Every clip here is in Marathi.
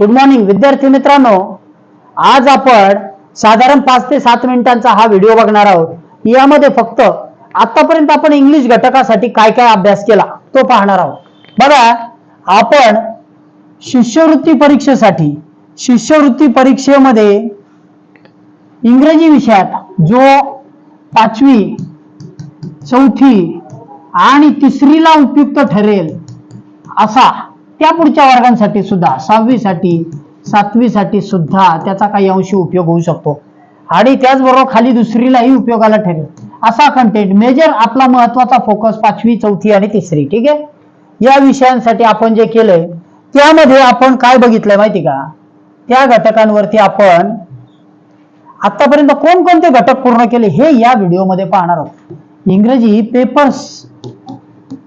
गुड मॉर्निंग विद्यार्थी मित्रांनो. आज आपण साधारण पाच ते सात मिनिटांचा हा व्हिडिओ बघणार आहोत. यामध्ये फक्त आतापर्यंत आपण इंग्लिश घटकासाठी काय काय अभ्यास केला तो पाहणार आहोत. बघा आपण शिष्यवृत्ती परीक्षेसाठी शिष्यवृत्ती परीक्षेमध्ये इंग्रजी विषयात जो पाचवी चौथी आणि तिसरीला उपयुक्त ठरेल असा त्या पुढच्या वर्गांसाठी सुद्धा सहावीसाठी सातवीसाठी सुद्धा त्याचा काही अंशी उपयोग होऊ शकतो. आणि त्याचबरोबर खाली दुसरीलाही उपयोगाला ठरेल. असा कंटेंट मेजर आपला महत्त्वाचा फोकस पाचवी चौथी आणि तिसरी ठीक आहे? या विषयांसाठी आपण जे केलंय त्यामध्ये आपण काय बघितलंय माहिती का? त्या घटकांवरती आपण आतापर्यंत कोणकोणते घटक पूर्ण केले हे या व्हिडिओमध्ये पाहणार आहोत. इंग्रजी पेपर्स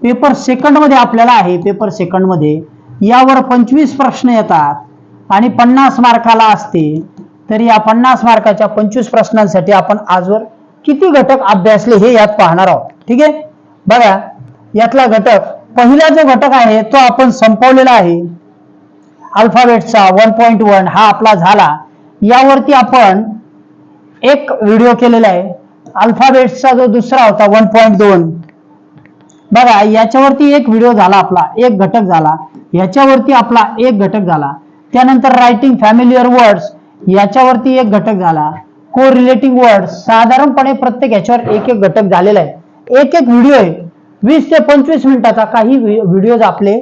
पेपर सेकंडमध्ये आपल्याला आहे. पेपर सेकंडमध्ये यावर पंचवीस प्रश्न येतात आणि पन्नास मार्काला असते तर या पन्नास मार्काच्या पंचवीस प्रश्नांसाठी आपण आजवर किती घटक अभ्यासले हे यात पाहणार आहोत. ठीक आहे? बघा यातला घटक पहिला जो घटक आहे तो आपण संपवलेला आहे. अल्फाबेटचा वन पॉईंट वन हा आपला झाला. यावरती आपण एक व्हिडिओ केलेला आहे. अल्फाबेट्सचा जो दुसरा होता वन पॉईंट दोन बघा याच्यावरती एक व्हिडिओ झाला आपला एक घटक झाला. याच्यावरती आपला एक घटक झाला. त्यानंतर रायटिंग फॅमिलियर वर्ड्स याच्यावरती एक घटक झाला. को रिलेटिंग वर्ड साधारणपणे प्रत्येक याच्यावर एक एक घटक झालेला आहे. एक एक व्हिडिओ आहे. वीस ते पंचवीस मिनिटाचा काही व्हिडिओज आपले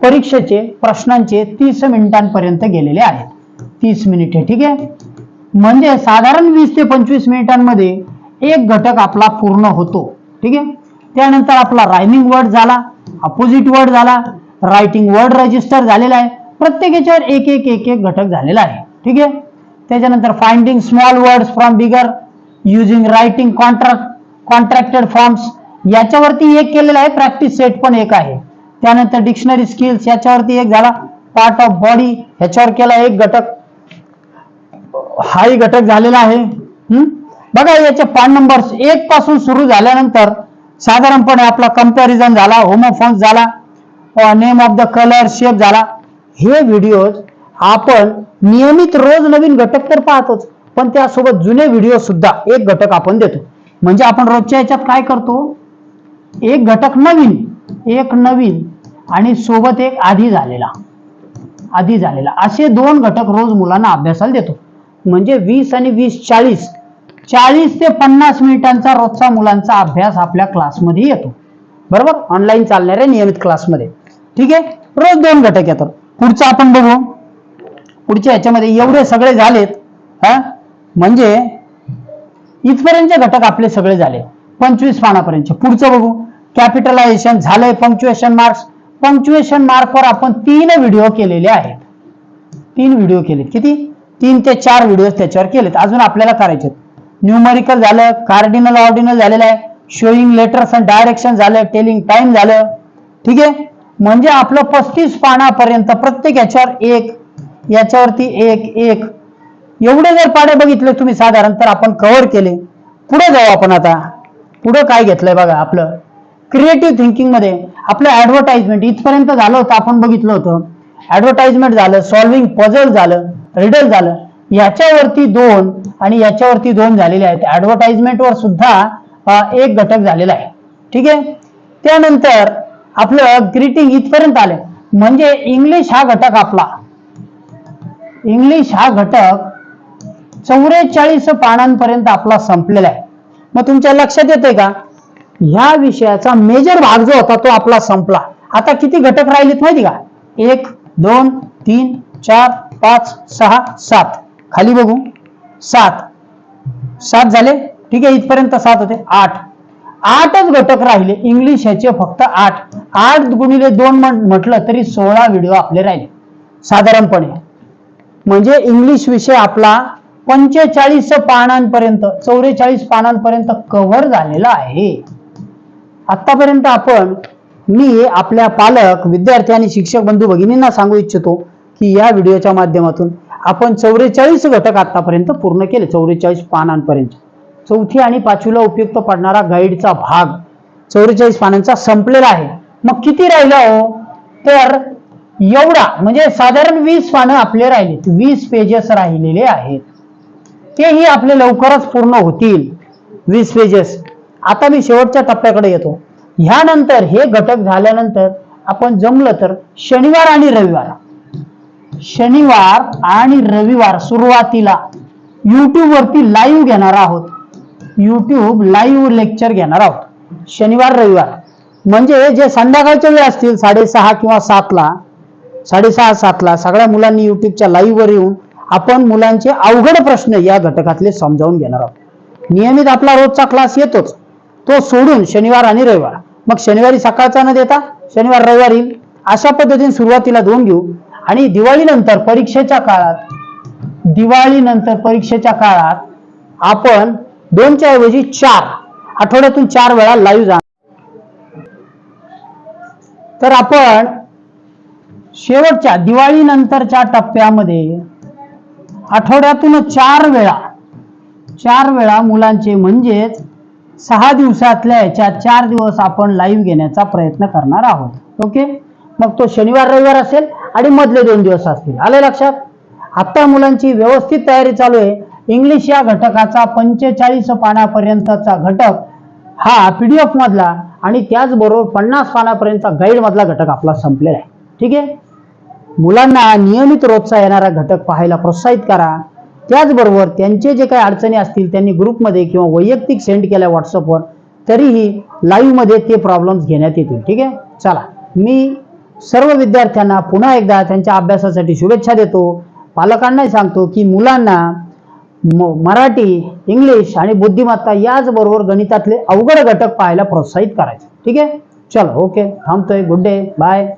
परीक्षेचे प्रश्नांचे तीस मिनिटांपर्यंत गेलेले आहेत. तीस मिनिटे ठीक आहे? म्हणजे साधारण वीस ते पंचवीस मिनिटांमध्ये एक घटक आपला पूर्ण होतो. ठीक आहे? त्यानंतर आपला रायमिंग वर्ड झाला अपोजिट वर्ड झाला रायटिंग वर्ड रजिस्टर झालेला आहे. प्रत्येक याच्यावर एक एक एक एक घटक झालेला आहे. ठीक आहे? त्याच्यानंतर finding small words from bigger using writing contract contracted forms याच्यावरती एक केलेला आहे प्रॅक्टिस सेट पण एक आहे. त्यानंतर डिक्शनरी स्किल्स याच्यावरती एक झाला पार्ट ऑफ बॉडी ह्याच्यावर केला एक घटक. हाही घटक झालेला आहे. हम्म? बघा याचे पान नंबर एक पासून सुरू झाल्यानंतर साधारणपणे आपला कंपॅरिझन झाला होमोफॉन्स झाला name of the colour shape झाला. हे व्हिडिओज आपण नियमित रोज नवीन घटक तर पाहतोच पण त्यासोबत जुने व्हिडिओ सुद्धा एक घटक आपण देतो. म्हणजे आपण रोजच्या याच्यात काय करतो? एक घटक नवीन एक नवीन आणि सोबत एक आधी झालेला. आधी झालेला. असे दोन घटक रोज मुलांना अभ्यासाला देतो. म्हणजे वीस आणि वीस चाळीस चाळीस ते पन्नास मिनिटांचा रोजचा मुलांचा अभ्यास आपल्या क्लासमध्ये येतो. बरोबर? ऑनलाईन चालणाऱ्या नियमित क्लासमध्ये. ठीक आहे? रोज दोन घटक येतात. पुढचं आपण बघू. पुढच्या याच्यामध्ये एवढे सगळे झालेत हा? म्हणजे इथपर्यंतचे घटक आपले सगळे झाले. पंचवीस पानापर्यंतचे. पुढचं बघू. कॅपिटलायझेशन झालंय पंक्च्युएशन मार्क्स पंक्च्युएशन मार्कवर आपण तीन व्हिडिओ केलेले आहेत. तीन व्हिडिओ केलेत. किती? तीन ते चार व्हिडिओ त्याच्यावर केलेत. अजून आपल्याला करायचे न्यूमरिकल झालं कार्डिनल ऑर्डिनल झालेलं आहे. शोईंग लेटर्स अँड डायरेक्शन झालं टेलिंग टाइम झालं. ठीक आहे? म्हणजे आपलं पस्तीस पानापर्यंत प्रत्येक याच्यावर एक याच्यावरती एक एक. एवढे जर पाडे बघितले तुम्ही साधारण तर आपण कव्हर केले. पुढे जाऊ आपण आता. पुढे काय घेतलंय बघा आपलं? क्रिएटिव्ह थिंकिंगमध्ये आपलं ऍडव्हर्टाइजमेंट इथपर्यंत झालं होतं आपण बघितलं होतं. ऍडव्हर्टाइजमेंट झालं सॉल्विंग पझल झालं रिडल झालं. याच्यावरती दोन आणि याच्यावरती दोन झालेले आहेत. ऍडव्हर्टाइजमेंटवर सुद्धा एक घटक झालेला आहे. ठीक आहे? त्यानंतर आपलं ग्रीटिंग इथपर्यंत आलं म्हणजे इंग्लिश हा घटक आपला. इंग्लिश हा घटक चौवेचाळीस पानांपर्यंत आपला संपलेला आहे. मग तुमच्या लक्षात येते का? ह्या विषयाचा मेजर भाग जो होता तो आपला संपला. आता किती घटक राहिलेत माहिती का? एक दोन तीन चार पाच सहा सात. खाली बघू. सात. सात झाले? ठीक आहे इथपर्यंत सात होते. आठ. आठच घटक राहिले. इंग्लिश ह्याचे फक्त आठ. आठ गुणिले दोन म्हटलं तरी सोळा व्हिडिओ आपले राहिले. साधारणपणे. म्हणजे इंग्लिश विषय आपला पंचेचाळीस पानांपर्यंत चौवेचाळीस पानांपर्यंत कव्हर झालेला आहे. आतापर्यंत आपण मी आपल्या पालक विद्यार्थी आणि शिक्षक बंधू भगिनींना सांगू इच्छितो की या व्हिडिओच्या माध्यमातून आपण चौवेचाळीस घटक आतापर्यंत पूर्ण केले चौवेचाळीस पानांपर्यंत. चौथी आणि पाचवीला उपयुक्त पडणारा गाईडचा भाग चौवेचाळीस पानांचा संपलेला आहे. मग किती राहिला हो? तर एवढा म्हणजे साधारण वीस पानं आपले राहिलेत. वीस पेजेस राहिलेले आहेत. तेही आपले लवकरच पूर्ण होतील. वीस पेजेस आता मी शेवटच्या टप्प्याकडे येतो. ह्यानंतर हे घटक झाल्यानंतर आपण जमलं तर शनिवार आणि रविवार. शनिवार आणि रविवार सुरुवातीला युट्यूब वरती लाईव्ह घेणार आहोत. युट्यूब लाईव्ह लेक्चर घेणार आहोत. शनिवार रविवार. म्हणजे जे संध्याकाळच्या वेळ असतील साडेसहा किंवा सातला साडेसहा सातला सगळ्या मुलांनी युट्यूबच्या लाईव्हवर येऊन आपण मुलांचे अवघड प्रश्न या घटकातले समजावून घेणार आहोत. नियमित आपला रोजचा क्लास येतोच. तो सोडून शनिवार आणि रविवार. मग शनिवारी सकाळचा न देता शनिवार रविवार येईल. अशा पद्धतीने सुरुवातीला दोन घेऊ. आणि दिवाळीनंतर परीक्षेच्या काळात दिवाळीनंतर परीक्षेच्या काळात आपण दोनच्या ऐवजी चार आठवड्यातून चार वेळा लाईव्ह जाणार. तर आपण शेवटच्या दिवाळीनंतरच्या टप्प्यामध्ये आठवड्यातून चार वेळा चार वेळा मुलांचे म्हणजेच सहा दिवसातल्या याच्या चार दिवस आपण लाईव्ह घेण्याचा प्रयत्न करणार आहोत. ओके मग तो शनिवार रविवार असेल आणि मधले दोन दिवस असतील. आले लक्षात? आता मुलांची व्यवस्थित तयारी चालू आहे. इंग्लिश या घटकाचा पंचेचाळीस पानापर्यंतचा घटक हा पी डी एफ मधला आणि त्याचबरोबर पन्नास पानापर्यंतचा गाईड मधला घटक आपला संपलेला आहे. ठीक आहे? मुलांना नियमित रोजचा येणारा घटक पाहायला प्रोत्साहित करा. त्याचबरोबर त्यांचे जे काही अडचणी असतील त्यांनी ग्रुपमध्ये किंवा वैयक्तिक सेंड केल्या व्हॉट्सअपवर तरीही लाईव्हमध्ये ते प्रॉब्लेम्स घेण्यात येतील. ठीक आहे? चला मी सर्व विद्यार्थ्यांना पुन्हा एकदा त्यांच्या अभ्यासासाठी शुभेच्छा देतो. पालकांनाही सांगतो की मुलांना म- मराठी इंग्लिश आणि बुद्धिमत्ता याचबरोबर गणितातले अवघड घटक पाहायला प्रोत्साहित करायचे. ठीक आहे? चलो ओके. थांबतोय. Good day bye